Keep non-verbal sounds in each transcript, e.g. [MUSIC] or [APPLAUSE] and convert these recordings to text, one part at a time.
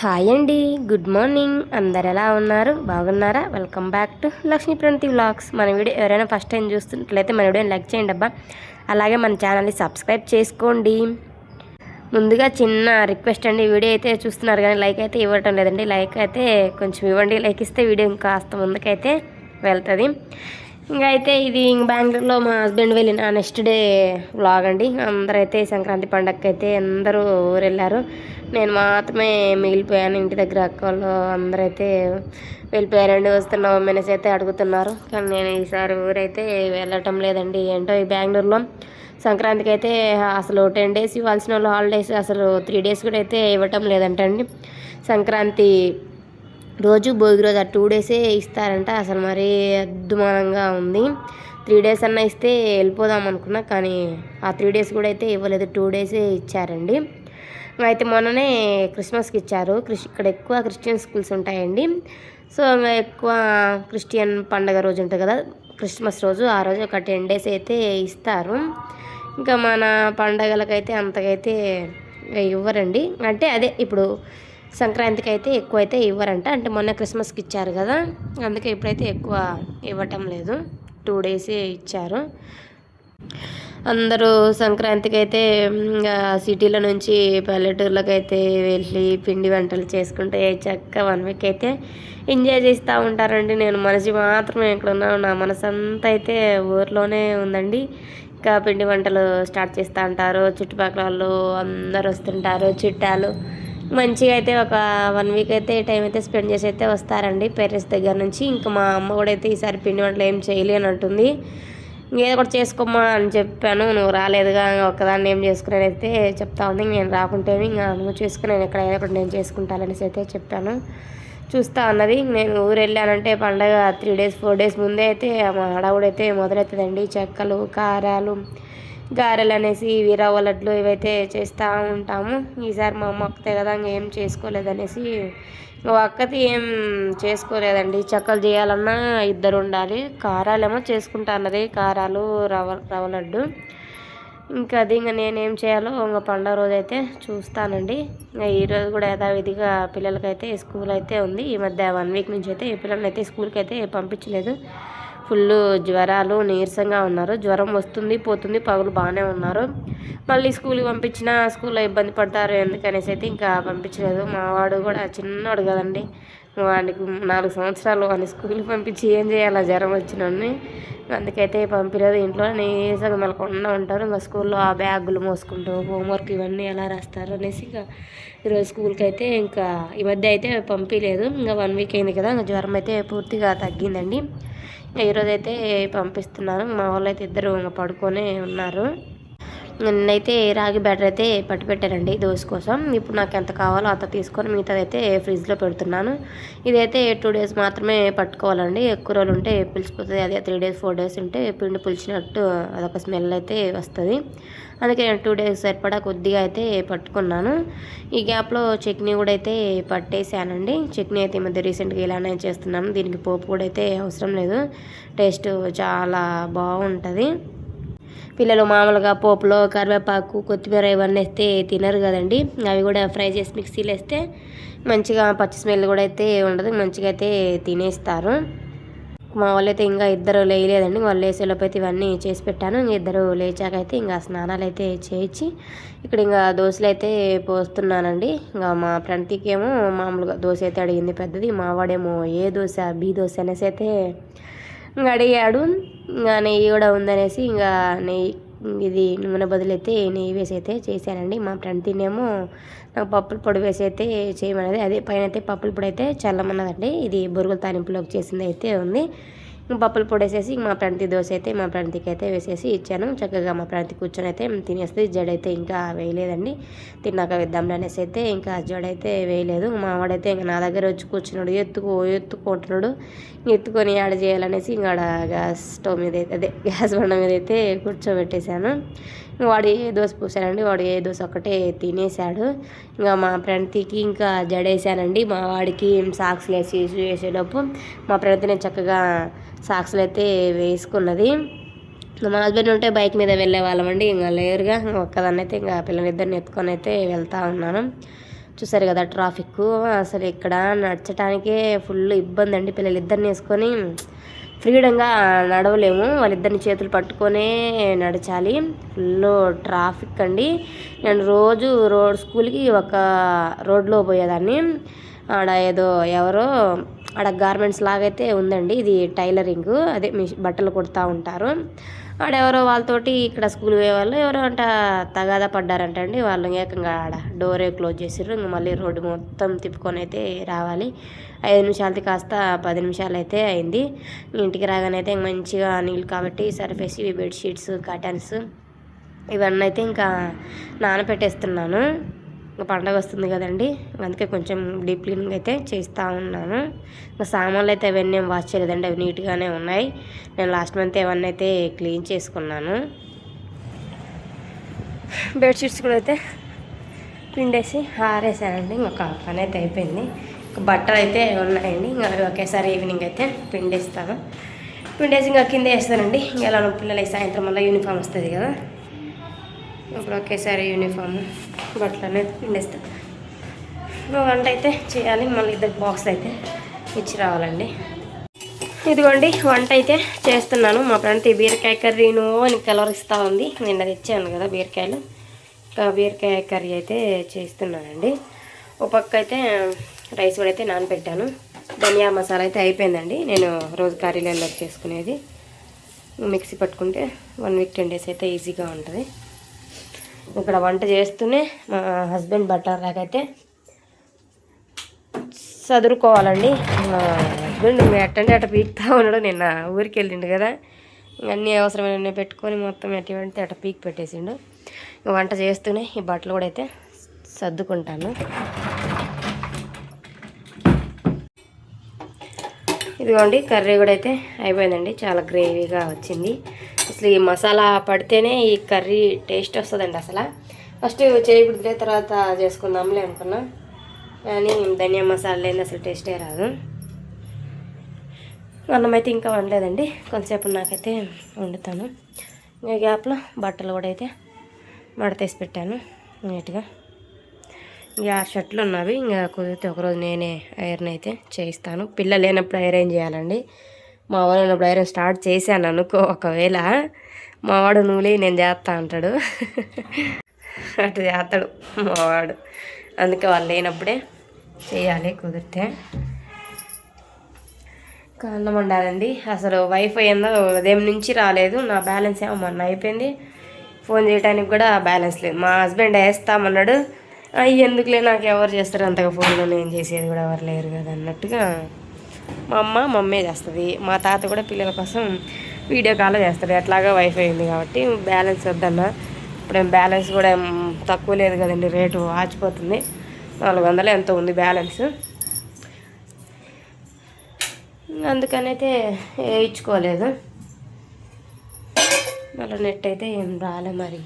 Hi అండి. Good morning అందరు ఎలా ఉన్నారు? బాగున్నారా? Welcome back to Lakshmi Pranathi vlogs మన వీడియో ఎవరైనా ఫస్ట్ టైం చూస్తున్నట్లయితే మన వీడియోని లైక్ చేయండి అబ్బా. అలాగే మన ఛానల్ని సబ్స్క్రైబ్ చేసుకోండి. ముందుగా చిన్న రిక్వెస్ట్ అండి. వీడియో అయితే చూస్తున్నారు కానీ లైక్ అయితే ఇవ్వటం లేదండి. లైక్ అయితే కొంచెం ఇవ్వండి. లైక్ ఇస్తే వీడియో ఇంకాస్త ముందుకైతే వెళ్తుంది. ఇంకా అయితే ఇది ఇంక బెంగళూరులో మా హస్బెండ్ వెళ్ళిన నెక్స్ట్ డే వ్లాగ్ అండి. అందరైతే సంక్రాంతి పండగకి అయితే అందరూ ఊరు వెళ్ళారు నేను మాత్రమే మిగిలిపోయాను. ఇంటి దగ్గర అక్క వాళ్ళు అందరైతే వెళ్ళిపోయారండి వస్తున్న మెనేసి అయితే అడుగుతున్నారు. కానీ నేను ఈసారి ఊరైతే వెళ్ళటం లేదండి. ఏంటో ఈ బెంగళూరులో సంక్రాంతికి అయితే అసలు టెన్ డేస్ ఇవ్వాల్సిన వాళ్ళు హాలిడేస్ అసలు త్రీ డేస్ కూడా అయితే ఇవ్వటం లేదంటండి. సంక్రాంతి రోజు భోగి రోజు ఆ టూ డేసే ఇస్తారంట. అసలు మరీ అద్దుమానంగా ఉంది. త్రీ డేస్ అన్న ఇస్తే వెళ్ళిపోదాం అనుకున్నా కానీ ఆ త్రీ డేస్ కూడా అయితే ఇవ్వలేదు. టూ డేసే ఇచ్చారండి. అయితే మొన్ననే క్రిస్మస్కి ఇచ్చారు. క్రిస్ ఇక్కడ ఎక్కువ క్రిస్టియన్ స్కూల్స్ ఉంటాయండి. సో ఎక్కువ క్రిస్టియన్ పండగ రోజు ఉంటుంది కదా క్రిస్మస్ రోజు ఆ రోజు ఒక టెన్ డేస్ అయితే ఇస్తారు. ఇంకా మన పండగలకైతే అంతకైతే ఇవ్వరండి. అంటే అదే ఇప్పుడు సంక్రాంతికి అయితే ఎక్కువ అయితే ఇవ్వరంట. అంటే మొన్న క్రిస్మస్కి ఇచ్చారు కదా. అందుకే ఇప్పుడైతే ఎక్కువ ఇవ్వటం లేదు. టూ డేసే ఇచ్చారు. అందరూ సంక్రాంతికి అయితే ఇంకా సిటీల నుంచి పల్లెటూర్లకు అయితే వెళ్ళి పిండి వంటలు చేసుకుంటే చక్కగా వన్ వీక్ అయితే ఎంజాయ్ చేస్తూ ఉంటారండి. నేను మనసు మాత్రమే ఇక్కడ నా మనసు అంతా అయితే ఊర్లోనే ఉందండి. ఇంకా పిండి వంటలు స్టార్ట్ చేస్తూ ఉంటారు. చుట్టుపక్కల వాళ్ళు అందరు వస్తుంటారు. చుట్టాలు మంచిగా అయితే ఒక వన్ వీక్ అయితే టైం అయితే స్పెండ్ చేసి అయితే వస్తారండి పేరెంట్స్ దగ్గర నుంచి. ఇంకా మా అమ్మ కూడా అయితే ఈసారి పిండి వంటలు ఏం చేయలే అని అంటుంది. ఏదో ఒకటి చేసుకోమ్మా అని చెప్పాను. నువ్వు రాలేదుగా ఒక్కదాన్ని ఏం చేసుకునేది అయితే చెప్తా ఉంది. నేను రాకుంటే ఇంకా నువ్వు చేసుకుని నేను ఎక్కడ ఏదో ఒకటి నేను చేసుకుంటాననేసి అయితే చెప్పాను. చూస్తా అన్నది. నేను ఊరు వెళ్ళానంటే పండగ త్రీ డేస్ ఫోర్ డేస్ ముందే అయితే మా హడావుడైతే మొదలవుతుందండి. చెక్కలు కారాలు గారెలు అనేసి వీరవ్వ లడ్లు ఇవైతే చేస్తూ ఉంటాము ఈసారి మా అమ్మ అక్కతే కదా ఏం చేసుకోలేదనేసి అక్కది ఏం చేసుకోలేదండి. చెక్కలు చేయాలన్నా ఇద్దరు ఉండాలి. కారాలేమో చేసుకుంటా అన్నది. కారాలు రవ రవ్వ లడ్డు. ఇంకా అది ఇంకా నేనేం చేయాలో ఇంకా పండుగ రోజు అయితే చూస్తానండి ఈరోజు కూడా యథావిధిగా పిల్లలకైతే స్కూల్ అయితే ఉంది. ఈ మధ్య వన్ వీక్ నుంచి అయితే పిల్లల్ని అయితే స్కూల్కి అయితే పంపించలేదు. ఫుల్ జ్వరాలు నీరసంగా ఉన్నారు. జ్వరం వస్తుంది పోతుంది పగులు బాగానే ఉన్నారు. మళ్ళీ స్కూల్కి పంపించినా స్కూల్లో ఇబ్బంది పడతారు ఎందుకనేసి అయితే ఇంకా పంపించలేదు. మా వాడు కూడా చిన్నవాడు కదండి. వాడికి నాలుగు సంవత్సరాలు వాడిని స్కూల్కి పంపించి ఏం చేయాలి జ్వరం వచ్చినోడిని. అందుకైతే పంపించలేదు ఇంట్లో నీరసంగా మెలకుండా ఉంటారు. ఇంకా స్కూల్లో ఆ బ్యాగులు మోసుకుంటూ హోంవర్క్ ఇవన్నీ ఎలా రాస్తారు అనేసి ఇంకా ఈరోజు స్కూల్కి అయితే ఇంకా ఈ మధ్య అయితే పంపించలేదు ఇంకా వన్ వీక్ అయింది కదా ఇంకా జ్వరం అయితే పూర్తిగా తగ్గిందండి. ఈరోజు అయితే పంపిస్తున్నాను మా వాళ్ళు అయితే ఇద్దరు పడుకొనే ఉన్నారు. నిన్నైతే రాగి బ్యాటర్ అయితే పట్టి పెట్టానండి దోశ కోసం. ఇప్పుడు నాకు ఎంత కావాలో అంత తీసుకొని మిగతాదైతే ఫ్రిడ్జ్లో పెడుతున్నాను. ఇదైతే టూ డేస్ మాత్రమే పట్టుకోవాలండి. ఎక్కువ రోజులు ఉంటే పులిచిపోతుంది. అదే త్రీ డేస్ ఫోర్ డేస్ ఉంటే పిండి పులిచినట్టు అదొక స్మెల్ అయితే వస్తుంది. అందుకే నేను టూ డేస్ సరిపడా కొద్దిగా అయితే పట్టుకున్నాను. ఈ గ్యాప్లో చట్నీ కూడా అయితే పట్టేసానండి. చట్నీ అయితే ఈ మధ్య రీసెంట్గా ఇలానే చేస్తున్నాను. దీనికి పోపు కూడా అయితే అవసరం లేదు. టేస్ట్ చాలా బాగుంటుంది. పిల్లలు మామూలుగా పోపులో కరివేపాకు కొత్తిమీర ఇవన్నీ వేస్తే తినరు కదండి. అవి కూడా ఫ్రై చేసి మిక్సీలో వేస్తే మంచిగా పచ్చి స్మెల్ కూడా అయితే ఉండదు మంచిగా అయితే తినేస్తారు. మా వాళ్ళైతే ఇంకా ఇద్దరు లేయలేదండి. వాళ్ళు లేసేలోపు అయితే ఇవన్నీ చేసి పెట్టాను. ఇద్దరు లేచాక అయితే ఇంకా స్నానాలు అయితే చేయించి ఇక్కడ ఇంకా దోశలు అయితే పోస్తున్నానండి. ఇంకా మా ప్రణతికి ఏమో మామూలుగా దోశ అయితే అడిగింది పెద్దది. మావాడేమో ఏ దోశ బీ దోశ అనేసి అయితే అడిగాడు ఇంకా నెయ్యి కూడా ఉందనేసి ఇంకా నెయ్యి ఇది నూనె బదులైతే నెయ్యి వేసి అయితే చేశానండి. మా ఫ్రెండ్ తినేమో నాకు పప్పుల పొడి వేసి అయితే చేయమనేది అదే పైన అయితే పప్పుల పొడి అయితే చల్లమన్నదండి. ఇది బొరుగుల తాలింపులోకి చేసింది అయితే ఉంది. పప్పుల పొడి వేసేసి మా ప్రాంతి దోశ అయితే మా ప్రాంతికి అయితే వేసేసి ఇచ్చాను. చక్కగా మా ప్రాంతి కూర్చొని అయితే తినేస్తుంది. జడైతే ఇంకా వేయలేదండి. తిన్నాక వేద్దాంలే అనేసి అయితే ఇంకా జడైతే వేయలేదు. మా వాడైతే ఇంకా నా దగ్గర వచ్చి కూర్చున్నాడు. ఎత్తుకో ఎత్తుకుంటున్నాడు ఎత్తుకొని ఆడ చేయాలనేసి ఇంకా ఆడ గ్యాస్ స్టవ్ మీద అయితే అదే గ్యాస్ బండ మీద అయితే కూర్చోబెట్టేశాను. వాడు ఏ దోశ పూసానండి వాడు ఏ దోశ ఒకటే తినేశాడు ఇంకా మా ప్రణతికి ఇంకా జడేసానండి. మా వాడికి సాక్స్లు వేసి వేసేటప్పుడు మా ప్రణతిని చక్కగా సాక్స్లు అయితే వేసుకున్నది. మా హస్బెండ్ ఉంటే బైక్ మీద వెళ్ళే వాళ్ళమండి. ఇంకా లేరుగా. ఒక్కదాన్ని అయితే ఇంకా పిల్లలిద్దరిని ఎత్తుకొని అయితే వెళ్తూ ఉన్నాను. చూసారు కదా ట్రాఫిక్ అసలు ఇక్కడ నడచడానికే ఫుల్ ఇబ్బంది అండి పిల్లలు ఇద్దరిని వేసుకొని ఫ్రీడంగా నడవలేము. వాళ్ళిద్దరిని చేతులు పట్టుకొనే నడచాలి. ఫుల్ ట్రాఫిక్ అండి. నేను రోజు రోడ్ స్కూల్కి ఒక రోడ్లో పోయేదాన్ని. ఆడ ఏదో ఎవరో ఆడ గార్మెంట్స్ లాగైతే ఉందండి. ఇది టైలరింగ్. అదే మీ బట్టలు కుడతా ఉంటారు. ఆడెవరో వాళ్ళతోటి ఇక్కడ స్కూల్ పోయే వాళ్ళు ఎవరో అంట తగాదా పడ్డారంటండి వాళ్ళు ఏకంగా ఆడ డోరే క్లోజ్ చేసిర్రు. ఇంక మళ్ళీ రోడ్డు మొత్తం తిప్పుకొని అయితే రావాలి. ఐదు నిమిషాలది కాస్త పది నిమిషాలు అయితే అయింది ఇంటికి రాగానైతే ఇంక మంచిగా నీళ్ళు కాబట్టి సర్ఫేసి బెడ్షీట్స్ కర్టన్స్ ఇవన్నీ అయితే ఇంకా నానపెట్టేస్తున్నాను. పండగ వస్తుంది కదండి. అందుకే కొంచెం డీప్ క్లీనింగ్ అయితే చేస్తూ ఉన్నాను. ఇంకా సామాన్లు అయితే అవన్నీ ఏం వాష్ చేయలేదండి. అవి నీట్గానే ఉన్నాయి. నేను లాస్ట్ మంత్ అవన్నీ అయితే క్లీన్ చేసుకున్నాను. బెడ్షీట్స్ కూడా అయితే పిండేసి ఆరేసానండి. ఇంకొక పని అయితే అయిపోయింది. ఇంకా బట్టలు అయితే ఉన్నాయండి. ఇంకా ఒకేసారి ఈవినింగ్ అయితే పిండేస్తాను. పిండేసి ఇంకా కింద వేస్తానండి. ఇంకా ఎలా పిల్లలు సాయంత్రం మళ్ళీ యూనిఫామ్ వస్తుంది కదా. ఇప్పుడు ఒకేసారి యూనిఫామ్ బట్టలు అనేది ఇంకో వంట అయితే చేయాలి. మళ్ళీ ఇద్దరు బాక్స్ అయితే ఇచ్చి రావాలండి. ఇదిగోండి వంట అయితే చేస్తున్నాను. మా ఫ్రెండ్ బీరకాయ కర్రీను అని కలర్ ఇస్తూ ఉంది. నిన్న తెచ్చాను కదా బీరకాయలు. ఇంకా బీరకాయ కర్రీ అయితే చేస్తున్నానండి. ఒక పక్క అయితే రైస్ కూడా అయితే నానబెట్టాను. ధనియా మసాలా అయితే అయిపోయిందండి. నేను రోజు కర్రీలలో చేసుకునేది. మిక్సీ పట్టుకుంటే వన్ వీక్ టెన్ డేస్ అయితే ఈజీగా ఉంటుంది. ఇక్కడ వంట చేస్తూనే మా హస్బెండ్ బట్టర్ రాకైతే చదువుకోవాలండి మా హస్బెండ్ ఎట్టండి అట్ట పీక్తా ఉన్నాడు. నిన్న ఊరికి వెళ్ళిండు కదా. అన్నీ అవసరమైన పెట్టుకొని మొత్తం ఎటువంటి పెడితే అట్ట పీక్ పెట్టేసిండు. వంట చేస్తూనే ఈ బట్టలు కూడా అయితే సర్దుకుంటాను. ఇదిగోండి కర్రీ కూడా అయితే అయిపోయిందండి. చాలా గ్రేవీగా వచ్చింది. అసలు ఈ మసాలా పడితేనే ఈ కర్రీ టేస్ట్ వస్తుందండి అసలు. ఫస్ట్ చేయబుడితే తర్వాత చేసుకుందాంలే అనుకున్నా. కానీ ధనియా మసాలా లేని అసలు టేస్టే రాదు. అన్నం అయితే ఇంకా వండలేదండి. కొంతసేపు నాకైతే వండుతాను. ఈ గ్యాప్లో బట్టలు కూడా అయితే మడతేసి పెట్టాను నీట్గా. ఇంకా షర్ట్లు ఉన్నవి ఇంకా కుదిరితే ఒకరోజు నేనే ఐరన్ అయితే చేయిస్తాను. పిల్ల లేనప్పుడు ఐరన్ చేయాలండి. మా వాడు ఉన్నప్పుడు ఐరన్ స్టార్ట్ చేశాను అనుకో ఒకవేళ మా వాడు నువ్వులే నేను చేస్తా అంటాడు. అటు చేస్తాడు మావాడు అందుకే వాళ్ళు లేనప్పుడే చేయాలి కుదిరితే. కారణం వండాలండి అసలు వైఫై ఏందో ఉదయం నుంచి రాలేదు. నా బ్యాలెన్స్ ఏమో మొన్న అయిపోయింది. ఫోన్ చేయడానికి కూడా బ్యాలెన్స్ లేదు. మా హస్బెండ్ వేస్తామన్నాడు. అయ్యి ఎందుకులే నాకు ఎవరు చేస్తారు? అంతగా ఫోన్లో నేను చేసేది కూడా ఎవరు లేరు కదా అన్నట్టుగా మా అమ్మ మమ్మే చేస్తుంది. మా తాత కూడా పిల్లల కోసం వీడియో కాల్ చేస్తాడు. ఎట్లాగా వైఫై ఉంది కాబట్టి బ్యాలెన్స్ వద్దన్న. ఇప్పుడు బ్యాలెన్స్ కూడా తక్కువ లేదు కదండి. రేటు ఆచిపోతుంది. నాలుగు వందలు ఎంత ఉంది బ్యాలెన్స్. అందుకనైతే వేయించుకోలేదు మళ్ళీ నెట్ అయితే ఏం రాలే మరి.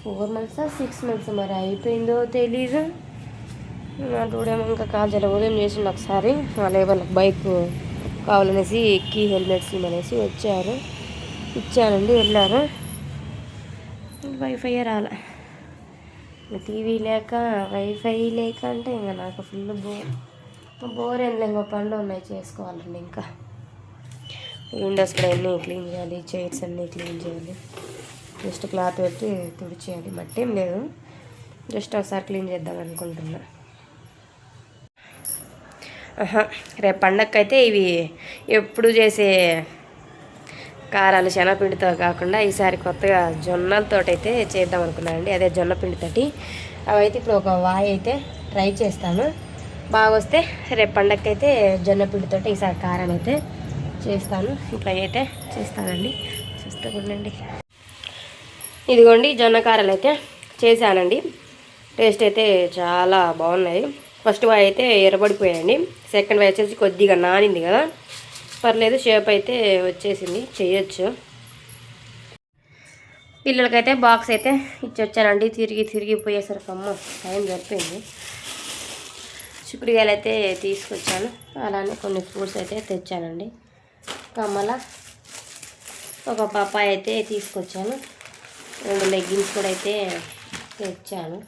ఫోర్ మంత్స్ సిక్స్ మంత్స్ మరి? అయిపోయిందో తెలీదు. నా డూడేమో ఇంకా కాల్ చేయలేదు ఉదయం చేసిండు ఒకసారి. వాళ్ళే వాళ్ళకి బైక్ కావాలనేసి ఎక్కి హెల్మెట్స్ ఇవ్వనేసి వచ్చారు. ఇచ్చానండి వెళ్ళారు. వైఫై రాలే. టీవీ లేక వైఫై లేక అంటే ఇంకా నాకు ఫుల్ బోర్ బోర్ ఏం ఇంకో పనులు ఉన్నాయి చేసుకోవాలండి ఇంకా. విండోస్ కూడా అన్నీ క్లీన్ చేయాలి చైర్స్ అన్నీ క్లీన్ చేయాలి. జస్ట్ క్లాత్ పెట్టి తుడిచేయాలి మట్టి ఏం లేదు. జస్ట్ ఒకసారి క్లీన్ చేద్దాం అనుకుంటున్నా. రేపు పండగకైతే ఇవి ఎప్పుడు చేసే కారాలు శనగపిండితో కాకుండా ఈసారి కొత్తగా జొన్నలతో అయితే చేద్దాం అనుకున్నానండి. అదే జొన్నపిండితోటి. అవైతే అవి అయితే ఇప్పుడు ఒక వాయి అయితే ట్రై చేస్తాను. బాగా వస్తే రేపు పండగకైతే జొన్నపిండితో ఈసారి కారం అయితే చేస్తాను. ఇట్లా అయితే చేస్తానండి. చూస్తే ఉండండి ఇదిగోండి జొన్న కారాలు అయితే చేశానండి. టేస్ట్ అయితే చాలా బాగున్నాయి. ఫస్ట్ వాయి అయితే ఎర్రబడిపోయాయండి. సెకండ్ వాయి వచ్చేసి కొద్దిగా నానింది కదా. పర్లేదు షేప్ అయితే వచ్చేసింది. చేయొచ్చు. పిల్లలకైతే బాక్స్ అయితే ఇచ్చొచ్చానండి. తిరిగి తిరిగి పోయేసరికి అమ్మ టైం సరిపోయింది. చిక్కుడుకాయలు అయితే తీసుకొచ్చాను. అలానే కొన్ని ఫ్రూట్స్ అయితే తెచ్చానండి. కమ్మల ఒక పప్పాయ అయితే తీసుకొచ్చాను. రెండు లెగ్గిన్స్ కూడా అయితే తెచ్చాను.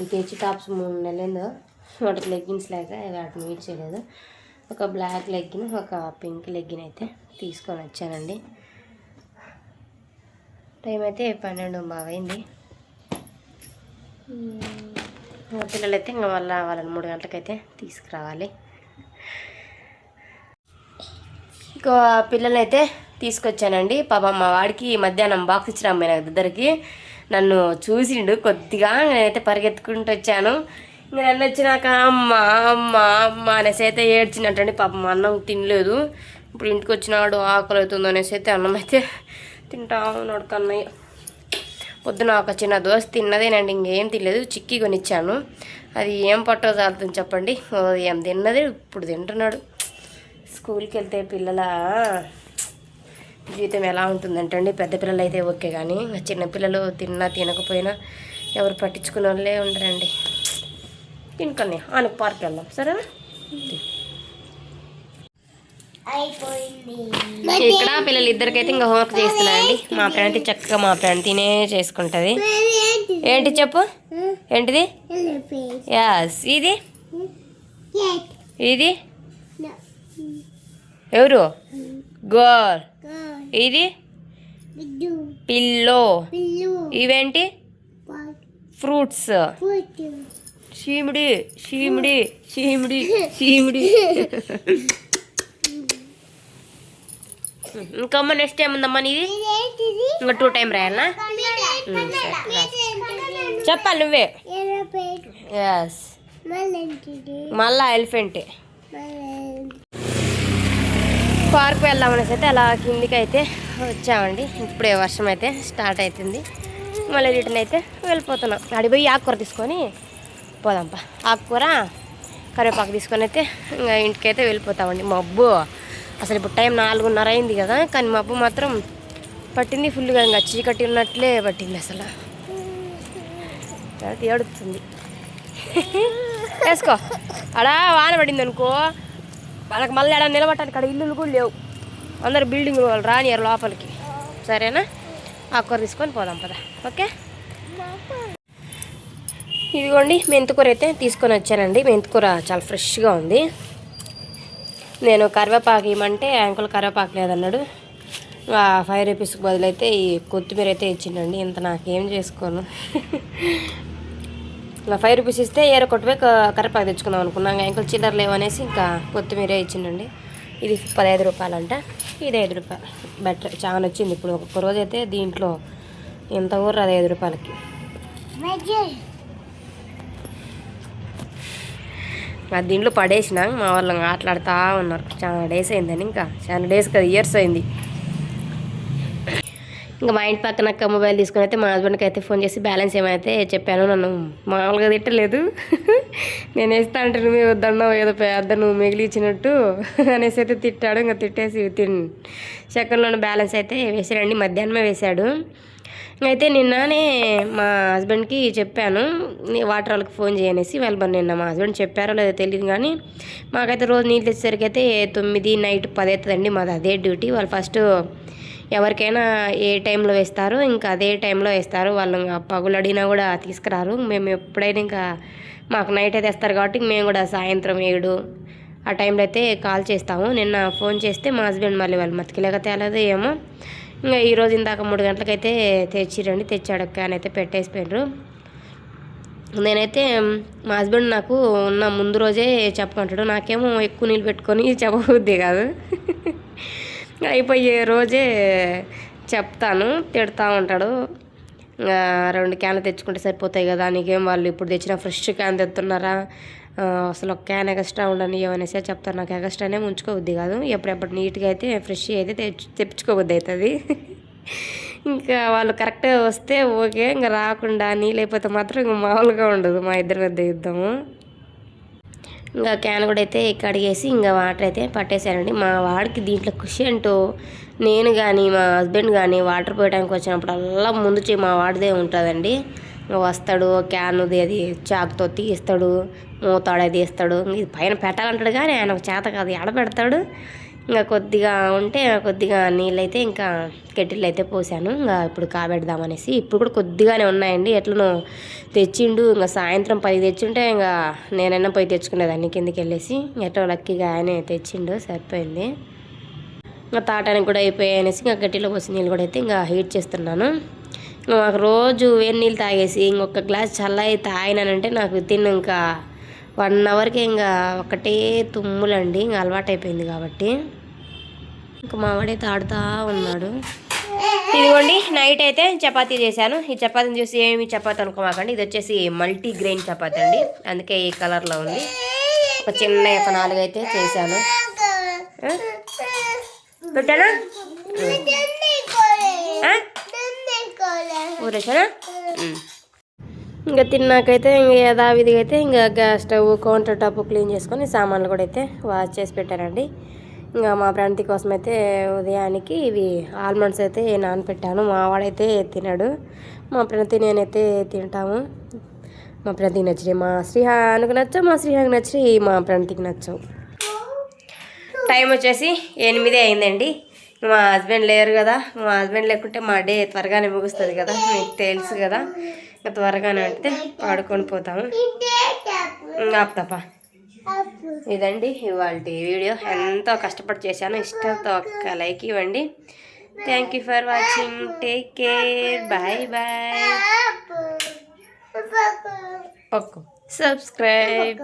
ఈ తెచ్చి టాప్స్ మూడు నెలలు వాటికి లెగ్గిన్స్ లేక వాటిని యూజ్ చేయలేదు. ఒక బ్లాక్ లెగ్గిన్ ఒక పింక్ లెగ్గిన్ అయితే తీసుకొని వచ్చానండి. టైం అయితే పన్నెండు బాగా అయింది మా పిల్లలైతే ఇంకా వాళ్ళ వాళ్ళని మూడు గంటలకైతే తీసుకురావాలి. ఇంకో పిల్లలైతే తీసుకొచ్చానండి. పాపం మా వాడికి మధ్యాహ్నం బాక్స్ ఇచ్చిన అమ్మాయి నాకు ఇద్దరికి. నన్ను చూసిండు కొద్దిగా నేనైతే పరిగెత్తుకుంటూ వచ్చాను. ఇంకా నన్ను వచ్చినాక అమ్మ అమ్మ అమ్మ అనేసి అయితే ఏడ్చినట్టండి. పాపం అన్నం తినలేదు. ఇప్పుడు ఇంటికి వచ్చినాడు ఆకలి అవుతుంది అనేసి అయితే అన్నం అయితే తింటా ఉన్నాడు కన్నయ్య. పొద్దున ఒక చిన్న దోశ తిన్నదేనండి ఇంకేం తినలేదు. చిక్కి కొనిచ్చాను. అది ఏం పట్టో చాలుతుంది చెప్పండి. ఏం తిన్నది? ఇప్పుడు తింటున్నాడు. స్కూల్కి వెళ్తే పిల్లల జీవితం ఎలా ఉంటుందంటండి. పెద్ద పిల్లలు అయితే ఓకే కానీ చిన్నపిల్లలు తిన్నా తినకపోయినా ఎవరు పట్టించుకునే వాళ్ళే ఉండరండి. తినుకొని ఆనకు పార్క్ వెళ్దాం సరేనా? ఇక్కడ పిల్లలు ఇద్దరికైతే ఇంకా హోంవర్క్ చేస్తున్నారండి. మా ఫ్రెండ్ అయితే చక్కగా మా ఫ్రెండ్ తినే చేసుకుంటుంది. ఏంటి చెప్పు? ఏంటిది? యాస్ ఇది? ఇది? ఎవరు? గోల్ ఇది? పిల్లో ఇవేంటి? ఫ్రూట్స్ చీమిడి చీమిడి చీమిడి చీమిడి. ఇంకమ్మ నెక్స్ట్ ఏముందమ్మా నీది? ఇంకా టూ టైం రాయాలా? ఉమ్, సరే, రాసి. చెప్పాలి నువ్వే. ఎస్ మళ్ళా ఎలిఫెంట్ పార్క్ వెళ్దామనేసి అయితే అలా కిందికి అయితే వచ్చామండి. ఇప్పుడే వర్షం అయితే స్టార్ట్ అవుతుంది. మళ్ళీ రిటర్న్ అయితే వెళ్ళిపోతున్నాం. అడిపోయి ఆకుకూర తీసుకొని పోదాంపా. ఆకుకూర కరివేపాకు తీసుకొని అయితే ఇంకా ఇంటికైతే వెళ్ళిపోతామండి. మబ్బు అసలు ఇప్పుడు టైం నాలుగున్నర అయింది కదా కానీ మబ్బు మాత్రం పట్టింది ఫుల్గా ఇంకా చీకటి ఉన్నట్లే పట్టింది అసలు. తర్వాత ఏడుతుంది వేసుకో. అడా వాన పడింది అనుకో. వాళ్ళకి మళ్ళీ ఆడ నిలబట్టాలి అక్కడ ఇల్లులు కూడా లేవు. అందరు బిల్డింగ్ వాళ్ళు రానియారు లోపలికి. సరేనా? ఆకుకూర తీసుకొని పోదాం పద. ఓకే? ఇదిగోండి మెంతికూర అయితే తీసుకొని వచ్చానండి. మెంతికూర చాలా ఫ్రెష్గా ఉంది. నేను కరివేపాకు ఇవ్వమంటే యాంకుల్ కరివేపాకు లేదన్నాడు. ఆ ఫైవ్ రూపీస్కి బదులైతే ఈ కొత్తిమీర అయితే ఇచ్చిండండి. ఇంత నాకేం చేసుకోను. ఇలా ఫైవ్ రూపీస్ ఇస్తే ఏర కొట్టుపై క- కరివేపాకు తెచ్చుకుందాం అనుకున్నాం. ఇంకా చిల్లర లేవనేసి ఇంకా కొత్తిమీర ఇచ్చిండండి. ఇది పదహైదు రూపాయలంట. ఇది ఐదు రూపాయలు బెటర్ చాలా వచ్చింది ఇప్పుడు ఒక్కొక్క రోజు అయితే దీంట్లో ఎంత ఊరు అది ఐదు రూపాయలకి. అది దీంట్లో పడేసిన మా వాళ్ళు ఇంకా ఆటలాడుతూ ఉన్నారు. చాలా డేస్ అయిందని ఇంకా చాలా డేస్ కదా ఇయర్స్ అయింది. ఇంకా మా ఇంటి పక్కన అక్క మొబైల్ తీసుకుని అయితే మా హస్బెండ్కి అయితే ఫోన్ చేసి బ్యాలెన్స్ ఏమైతే చెప్పాను నన్ను మామూలుగా తిట్టలేదు. [LAUGHS] నేను వేస్తా అంటే నువ్వే వద్దన్నావు ఏదో పెద్ద నువ్వు మిగిలి ఇచ్చినట్టు [LAUGHS] అనేసి అయితే తిట్టాడు. ఇంకా తిట్టేసి తిన్ సెకండ్లోనే బ్యాలెన్స్ అయితే వేసాడండి మధ్యాహ్నమే వేశాడు. అయితే నిన్ననే మా హస్బెండ్కి చెప్పాను వాటర్ వాళ్ళకి ఫోన్ చేయనేసి వెళ్ళబడి నిన్న మా హస్బెండ్ చెప్పారో లేదో తెలియదు కానీ మాకైతే రోజు నీళ్ళు తెచ్చేసరికి అయితే తొమ్మిది నైట్ పది అవుతుందండి మాది అదే డ్యూటీ. వాళ్ళు ఫస్ట్ ఎవరికైనా ఏ టైంలో వేస్తారో ఇంకా అదే టైంలో వేస్తారు. వాళ్ళు ఇంకా పగులు అడిగినా కూడా తీసుకురారు. మేము ఎప్పుడైనా ఇంకా మాకు నైట్ అయితే వేస్తారు కాబట్టి మేము కూడా సాయంత్రం ఏడు ఆ టైంలో అయితే కాల్ చేస్తాము. నిన్న ఫోన్ చేస్తే మా హస్బెండ్ మళ్ళీ వాళ్ళు మతికిలేక తేలదు ఏమో. ఇంకా ఈరోజు ఇందాక మూడు గంటలకైతే తెచ్చిరండి తెచ్చాడు క్యాన్ అయితే పెట్టేసిపోయినారు. నేనైతే మా హస్బెండ్ నాకు ఉన్న ముందు రోజే చెప్పమంటాడు నాకేమో ఎక్కువ నీళ్ళు పెట్టుకొని చెప్పబుద్ది కాదు. అయిపోయే రోజే చెప్తాను తిడతా ఉంటాడు. ఇంకా రెండు క్యాన్లు తెచ్చుకుంటే సరిపోతాయి కదా నీకేం వాళ్ళు ఇప్పుడు తెచ్చిన ఫ్రెష్ క్యాన్ తెస్తున్నారా అసలు ఒక క్యాన్ ఎగస్ట్రా ఉండని ఏమనేసే చెప్తారు. నాకు ఎగస్ట్రానే ఉంచుకోవద్ది కాదు. ఎప్పుడెప్పుడు నీట్గా అయితే ఫ్రెష్ అయితే తెచ్చు తెప్పించుకోవద్ది అవుతుంది. ఇంకా వాళ్ళు కరెక్ట్గా వస్తే ఓకే. ఇంకా రాకుండా నీ లేకపోతే మాత్రం ఇంకా మామూలుగా ఉండదు. మా ఇద్దరి మధ్య యుద్ధము. ఇంకా క్యాన్ కూడా అయితే కడిగేసి ఇంకా వాటర్ అయితే పట్టేశానండి మా వాడికి దీంట్లో ఖుషి అంటూ నేను కానీ మా హస్బెండ్ కానీ వాటర్ పోయడానికి వచ్చినప్పుడల్లా ముందు చేయి మా వాడిదే ఉంటుందండి. వస్తాడు క్యాన్ అది చాకుతో తీస్తాడు మూతాడు అది ఇస్తాడు ఇది పైన పెట్టాలంటాడు కానీ ఆయన చేత కాదు ఎడ పెడతాడు? ఇంకా కొద్దిగా ఉంటే కొద్దిగా నీళ్ళైతే ఇంకా కెటిల్ అయితే పోసాను. ఇంకా ఇప్పుడు కాబెడదామనేసి ఇప్పుడు కూడా కొద్దిగానే ఉన్నాయండి. ఎట్లనో తెచ్చిండు ఇంకా సాయంత్రం పది తెచ్చుంటే ఇంకా నేనైనా పోయి తెచ్చుకునేదాన్ని కిందకి వెళ్ళేసి ఎట్లా లక్కీగా ఆయనే తెచ్చిండు సరిపోయింది. ఇంకా తాటానికి కూడా అయిపోయాయి అనేసి ఇంకా గట్టిలో పోసి నీళ్ళు కూడా అయితే ఇంకా హీట్ చేస్తున్నాను. మాకు రోజు వేడి నీళ్ళు తాగేసి ఇంకొక గ్లాస్ చల్లయి తాగినానంటే నాకు తిన్న ఇంకా వన్ అవర్కి ఇంకా ఒకటే తుమ్ములండి ఇంకా అలవాటు అయిపోయింది కాబట్టి. ఇంకా మావాడైతే తాడుతూ ఉన్నాడు. ఇదిగోండి నైట్ అయితే చపాతీ చేశాను. ఈ చపాతీని చూసి ఏమి చపాతీ అనుకోమాకండి. ఇది వచ్చేసి మల్టీ గ్రెయిన్ చపాతీ అండి. అందుకే ఈ కలర్లో ఉంది. ఒక చిన్న ఒక నాలుగు అయితే చేశాను. పెట్టానా? ఊరేసానా. ఇంకా తిన్నాకైతే ఇంక యథావిధిగా అయితే ఇంకా gas stove counter top clean చేసుకొని సామాన్లు కూడా అయితే వాష్ చేసి పెట్టానండి. ఇంకా మా ప్రాంతి కోసం అయితే ఉదయానికి ఇవి ఆల్మండ్స్ అయితే నానపెట్టాను. మా వాడైతే తినడు. మా ప్రణతి నేనైతే తింటాము. మా ప్రణతికి నచ్చినాయి మా శ్రీహానికి నచ్చవు మా శ్రీహానికి నచ్చినాయి మా ప్రణతికి నచ్చవు. టైం వచ్చేసి ఎనిమిదే అయిందండి. మా హస్బెండ్ లేరు కదా. మా హస్బెండ్ లేకుంటే మా డే త్వరగానే ముగుస్తుంది కదా. మీకు తెలుసు కదా. ఇంకా త్వరగానే అంటే పాడుకొని పోతాము. ఆపుతాపా ఇదండి ఇవాళ వీడియో. ఎంతో కష్టపడి చేశాను. ఇష్టంతో ఒక్క లైక్ ఇవ్వండి. Thank you for watching take care bye bye ఒక్క. సబ్స్క్రైబ్